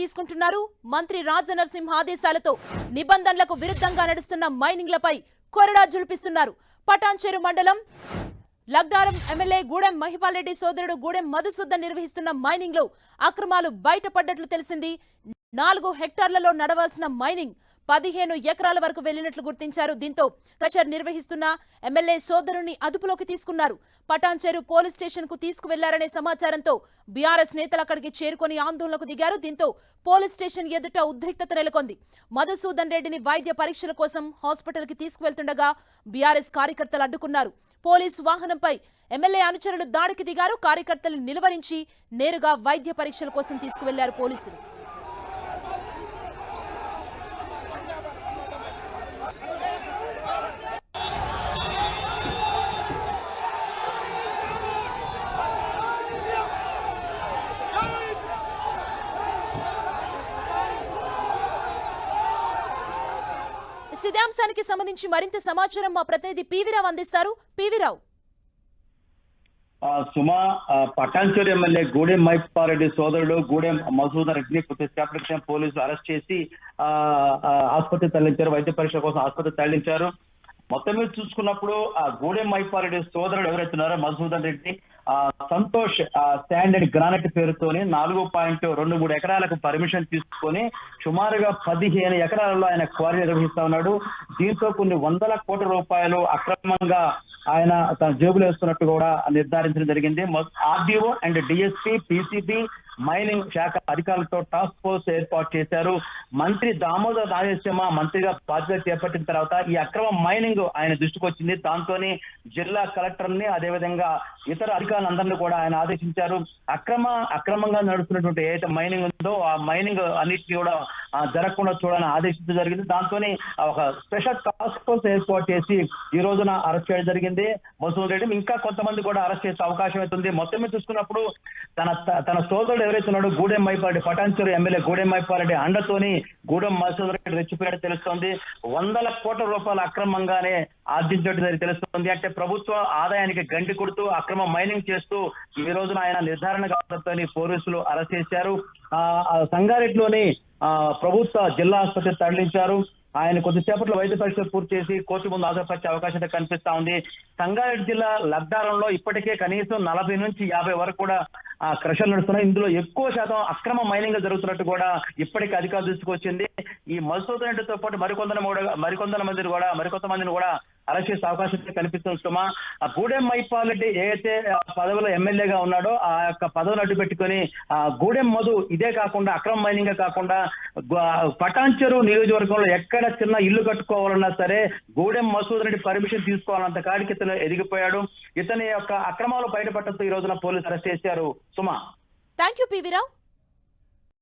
తీసుకుంటున్నారు? మంత్రి రాజనరసింహ ఆదేశాలతో నిబంధనలకు విరుద్ధంగా నడుస్తున్న మైనింగ్లపై కొరడా జులిపిస్తున్నారు పటాన్చెరు మండలం లగ్డారం ఎమ్మెల్యే గూడెం మహిపాల్ రెడ్డి సోదరుడు గూడెం మధుసూదన్ నిర్వహిస్తున్న మైనింగ్లో అక్రమాలు బయటపడ్డట్లు తెలిసింది. నాలుగు హెక్టార్లలో నడవాల్సిన మైనింగ్ పదిహేను ఎకరాల వరకు వెళ్ళినట్లు గుర్తించారు. దీంతో ప్రెషర్ నిర్వహిస్తున్న ఎమ్మెల్యే సోదరుని అదుపులోకి తీసుకున్నారు. పటాన్చేరు పోలీస్ స్టేషన్కు తీసుకువెళ్ళారనే సమాచారంతో బీఆర్ఎస్ నేతలు అక్కడికి చేరుకొని ఆందోళనకు దిగారు. దీంతో పోలీస్ స్టేషన్ ఎదుట ఉద్రిక్తత నెలకొంది. మధుసూదన్ రెడ్డిని వైద్య పరీక్షల కోసం హాస్పిటల్కి తీసుకువెళ్తుండగా బీఆర్ఎస్ కార్యకర్తలు అడ్డుకున్నారు. పోలీసు వాహనంపై ఎమ్మెల్యే అనుచరులు దాడికి దిగారు. కార్యకర్తలు నిలువరించి నేరుగా వైద్య పరీక్షల కోసం తీసుకువెళ్ళారు పోలీసులు. ఇదే అంశానికి సంబంధించి మరింత సమాచారం మా ప్రతినిధి పివిరావు అందిస్తారు. పివిరావు సుమా ఆ, ఎమ్మెల్యే గూడెం మైపారెడ్డి సోదరుడు గూడెం మసూదన్ రెడ్డిని కొద్దిసేపటి క్రితం పోలీసులు అరెస్ట్ చేసి ఆసుపత్రి తరలించారు. వైద్య పరీక్ష కోసం ఆసుపత్రి తరలించారు. మొత్తం మీద చూసుకున్నప్పుడు ఆ గూడెం మైపారెడ్డి సోదరుడు ఎవరైతున్నారో మసూదన్ రెడ్డి సంతోష్ స్టాండర్డ్ గ్రానైట్ పేరుతోని నాలుగు పాయింట్ రెండు మూడు ఎకరాలకు పర్మిషన్ తీసుకొని సుమారుగా పదిహేను ఎకరాలలో ఆయన క్వారీ నిర్వహిస్తా ఉన్నాడు. దీంతో కొన్ని వందల కోట్ల రూపాయలు అక్రమంగా ఆయన తన జేబులు వేస్తున్నట్టు కూడా నిర్ధారించడం జరిగింది. RDO and DSP PCB mining శాఖ అధికారులతో టాస్క్ ఫోర్స్ ఏర్పాటు చేశారు. మంత్రి దామోదర్ రాజశ్యామ మంత్రిగా బాధ్యత చేపట్టిన తర్వాత ఈ అక్రమ మైనింగ్ ఆయన దృష్టికి వచ్చింది. దాంతోనే జిల్లా కలెక్టర్ని అదేవిధంగా ఇతర అధికారులందరినీ కూడా ఆయన ఆదేశించారు. అక్రమ అక్రమంగా నడుస్తున్నటువంటి ఏదైతే మైనింగ్ ఉందో ఆ మైనింగ్ అన్నిటికీ కూడా జరగకుండా చూడాలని ఆదేశించడం జరిగింది. దాంతోనే ఒక స్పెషల్ టాస్క్ ఫోర్స్ ఏర్పాటు చేసి ఈ రోజున అరెస్ట్ చేయడం జరిగింది. మసూద్ రెడ్డి ఇంకా కొంతమంది కూడా అరెస్ట్ చేసే అవకాశం అవుతుంది మొత్తం మీద చూసుకున్నప్పుడు తన తన సోదరుడు ఎవరైతే ఉన్నాడో గూడెం మైపారెడ్డి పటాన్చెరు ఎమ్మెల్యే గూడెం మైపారెడ్డి అండతోని గూడెం మసూద్ రెడ్డి రెచ్చిపోయాడు తెలుస్తోంది. వందల కోట్ల రూపాయలు అక్రమంగానే ఆర్జించినట్టు తెలుస్తోంది. అంటే ప్రభుత్వ ఆదాయానికి గండి కొడుతూ అక్రమ మైనింగ్ చేస్తూ ఈ రోజున ఆయన నిర్ధారణ కావడంతో పోలీసులు అరెస్ట్ చేశారు. ఆ సంగారెడ్డిలోని ఆ ప్రభుత్వ జిల్లా ఆసుపత్రి తరలించారు. ఆయన కొద్దిసేపట్లో వైద్య పరీక్షలు పూర్తి చేసి కోర్టు ముందు హాజరుపరిచే అవకాశం కనిపిస్తా ఉంది. సంగారెడ్డి జిల్లా లగ్దారంలో ఇప్పటికే కనీసం నలభై నుంచి యాభై వరకు కూడా ఆ క్రషలు నడుస్తున్నాయి. ఇందులో ఎక్కువ శాతం అక్రమ మైనింగ్ జరుగుతున్నట్టు కూడా ఇప్పటికీ అధికారులు దృష్టికి ఈ మసూద్ రెడ్డితో పాటు మరికొందరు కూడా మరికొందర మందిని కూడా మరికొంత మందిని కూడా అరెస్ట్ చేసే అవకాశం కనిపిస్తుంది సుమా. ఆ గూడెం మైపాల్ ఏదైతే పదవిలో ఎమ్మెల్యేగా ఉన్నాడో ఆ యొక్క పదవిని అడ్డు పెట్టుకొని ఆ గూడెం మధు ఇదే కాకుండా అక్రమ మైనింగ్ కాకుండా పటాంచెరు పటాన్చెరు నియోజకవర్గంలో ఎక్కడ చిన్న ఇల్లు కట్టుకోవాలన్నా సరే గూడెం మసూద్ రెడ్డి పర్మిషన్ తీసుకోవాలంత కాడికి ఇతను ఎదిగిపోయాడు. ఇతని యొక్క అక్రమాలు బయటపడటంతో ఈ రోజున పోలీసు అరెస్ట్ చేశారు. సుమా. Thank you PV Rao.